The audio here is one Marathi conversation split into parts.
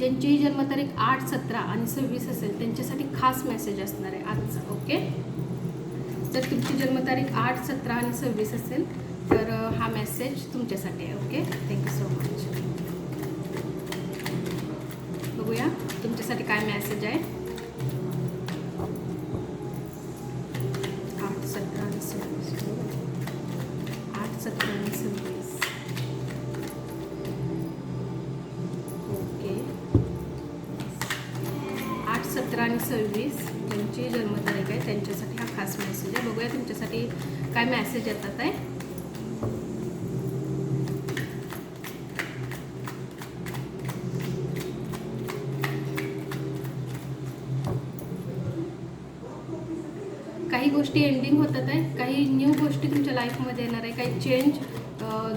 ज्यांचीही जन्मतारीख आठ सतरा आणि सव्वीस असेल त्यांच्यासाठी खास मेसेज असणार आहे आजचा ओके जर तुमची जन्मतारीख आठ सतरा आणि सव्वीस असेल तर हा मेसेज तुमच्यासाठी आहे ओके थँक्यू सो मच बघूया तुमच्यासाठी काय मेसेज आहे? आठ सतरा आणि सव्वीस आठ सतरा आणि सव्वीस. सतरा आणि सव्वीस ज्यांची जन्मतारीख आहे. त्यांच्यासाठी हा खास मेसेज आहे. बघूया तुमच्यासाठी काय मेसेज येतात आहे. काही गोष्टी एंडिंग होतात आहे. काही न्यू गोष्टी तुमच्या लाईफमध्ये येणार आहे. काही चेंज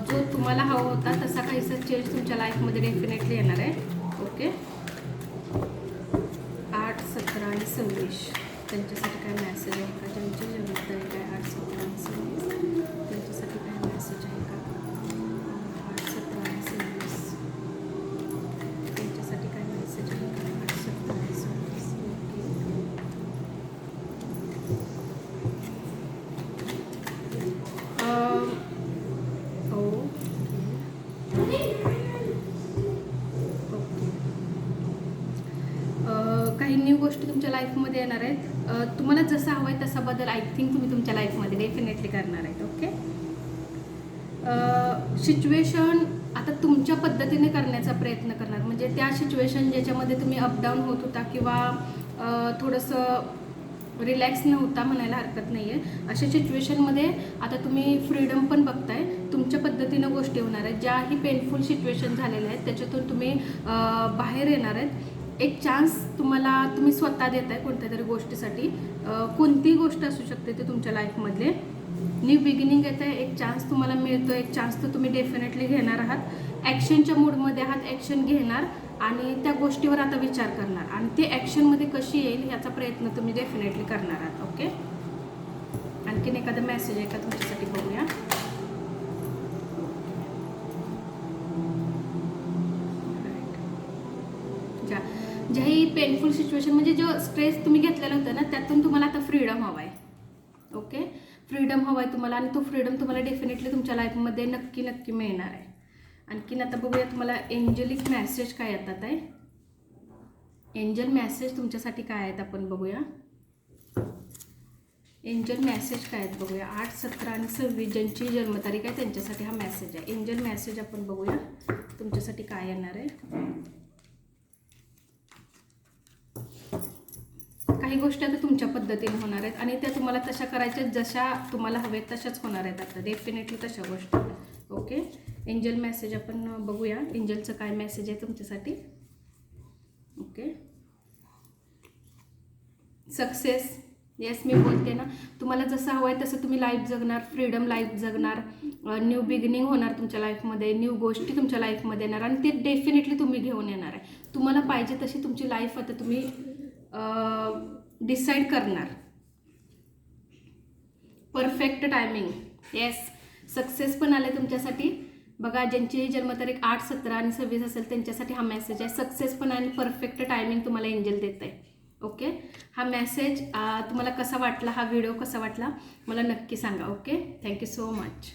जो तुम्हाला हवा होता तसा काहीसा चेंज तुमच्या लाईफमध्ये डेफिनेटली येणार आहे. ओके संदेश त्यांच्यासाठी काय मॅसेज आहे का न्यू गोष्टी तुमच्या लाईफमध्ये येणार आहेत. तुम्हाला जसा हवं आहे तसा बदल आय थिंक तुम्ही तुमच्या लाईफमध्ये डेफिनेटली करणार आहेत ओके सिच्युएशन आता तुमच्या पद्धतीने करण्याचा प्रयत्न करणार. म्हणजे त्या सिच्युएशन ज्याच्यामध्ये तुम्ही अपडाऊन होत होता किंवा थोडंसं रिलॅक्स नव्हता म्हणायला हरकत नाही आहे अशा सिच्युएशनमध्ये आता तुम्ही फ्रीडम पण बघताय. तुमच्या पद्धतीनं गोष्टी होणार आहेत. ज्याही पेनफुल सिच्युएशन झालेल्या आहेत त्याच्यातून तुम्ही बाहेर येणार आहेत. एक चान्स तुम्हाला तुम्ही स्वतः देताय कोणत्या तरी गोष्टीसाठी कोणतीही गोष्ट असू शकते ते तुमच्या लाईफमधले न्यू बिगिनिंग येत आहे एक चान्स तुम्हाला मिळतो एक चान्स तर तुम्ही डेफिनेटली घेणार आहात. ॲक्शनच्या मूडमध्ये आहात ॲक्शन घेणार आणि त्या गोष्टीवर आता विचार करणार. आणि ते ॲक्शनमध्ये कशी येईल याचा प्रयत्न तुम्ही डेफिनेटली करणार आहात ओके आणखीन एखादा मेसेज आहे का तुमच्यासाठी बघूया. ज्याही पेनफुल सिच्युएशन म्हणजे जो स्ट्रेस तुम्ही घेतलेला होता ना त्यातून तुम्हाला आता फ्रीडम हवा आहे ओके फ्रीडम हवा आहे तुम्हाला आणि तो फ्रीडम तुम्हाला डेफिनेटली तुमच्या लाईफमध्ये नक्की नक्की मिळणार आहे. आणखीन आता बघूया तुम्हाला एंजलिक मॅसेज काय येतात आहे? एंजल मॅसेज तुमच्यासाठी काय आहेत आपण बघूया. एंजल मॅसेज काय आहेत बघूया. आठ सतरा आणि सव्वीस ज्यांची जन्मतारीख आहे त्यांच्यासाठी हा मेसेज आहे. एंजल मॅसेज आपण बघूया. तुमच्यासाठी काय येणार आहे? काही गोष्टी आता तुमच्या पद्धतीने होणार आहेत आणि त्या तुम्हाला तशा करायच्या जशा तुम्हाला हवेत तशाच होणार आहेत आता. डेफिनेटली तशा गोष्टी ओके एंजल मेसेज आपण बघूया. एंजलचं काय मेसेज आहे तुमच्यासाठी? ओके सक्सेस येस मी बोलते ना. तुम्हाला जसं हवं आहे तसं तुम्ही लाईफ जगणार फ्रीडम लाईफ जगणार. न्यू बिगिनिंग होणार तुमच्या लाईफमध्ये न्यू गोष्टी तुमच्या लाईफमध्ये येणार आणि ते डेफिनेटली तुम्ही घेऊन येणार आहे. तुम्हाला पाहिजे तशी तुमची लाईफ आता तुम्ही डिसाईड करणार. परफेक्ट टायमिंग येस सक्सेस पण आले तुमच्यासाठी. बघा ज्यांची जन्मतारीख आठ सतरा आणि सव्वीस असेल त्यांच्यासाठी हा मेसेज आहे. सक्सेस पण आणि परफेक्ट टायमिंग तुम्हाला एंजल देत आहे ओके हा मेसेज तुम्हाला कसा वाटला? हा व्हिडिओ कसा वाटला? मला नक्की सांगा. Okay thank you so much